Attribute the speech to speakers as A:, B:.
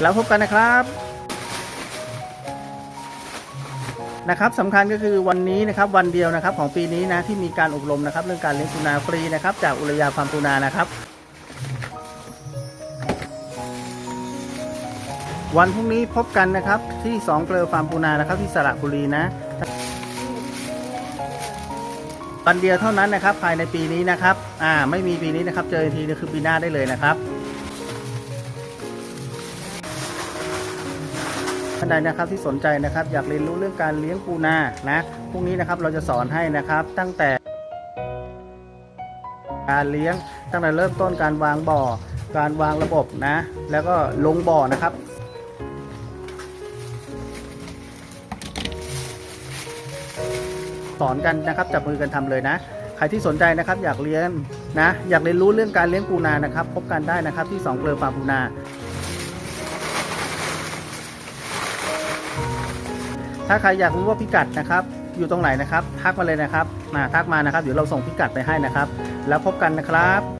A: แล้วพบกันนะครับนะครับสำคัญก็คือวันนี้นะครับวันเดียวนะครับของปีนี้นะที่มีการอบรมนะครับ เรื่องการเลี้ยงปูนาฟรีนะครับ จากอุรยาฟาร์มปูนานะครับ วันพรุ่งนี้พบกันนะครับที่สองเกลอฟาร์มปูนานะครับที่สระบุรีนะวันเดียวเท่านั้นนะครับภายในปีนี้นะครับอ่าไม่มีปีนี้นะครับเจออีกทีก็คือปีหน้าได้เลยนะครับ ท่านใดนะครับที่สนใจนะครับอยากเรียนรู้เรื่องการเลี้ยงปูนานะพรุ่งนี้นะครับเราจะสอนให้นะครับตั้งแต่การเลี้ยงตั้งแต่เริ่มต้นการวางบ่อ การวางระบบนะ แล้วก็ลงบ่อนะครับสอนกันนะครับจับมือกันทำเลยนะ ใครที่สนใจนะครับอยากเลี้ยงนะ อยากเรียนรู้เรื่องการเลี้ยงปูนานะครับ พบกันได้นะครับที่สองเกลือฟาร์มปูนา ถ้าใครอยากรู้ว่าพิกัดนะครับ อยู่ตรงไหนนะครับ ทักมาเลยนะครับมาทักมานะครับ เดี๋ยวเราส่งพิกัดไปให้นะครับ แล้วพบกันนะครับ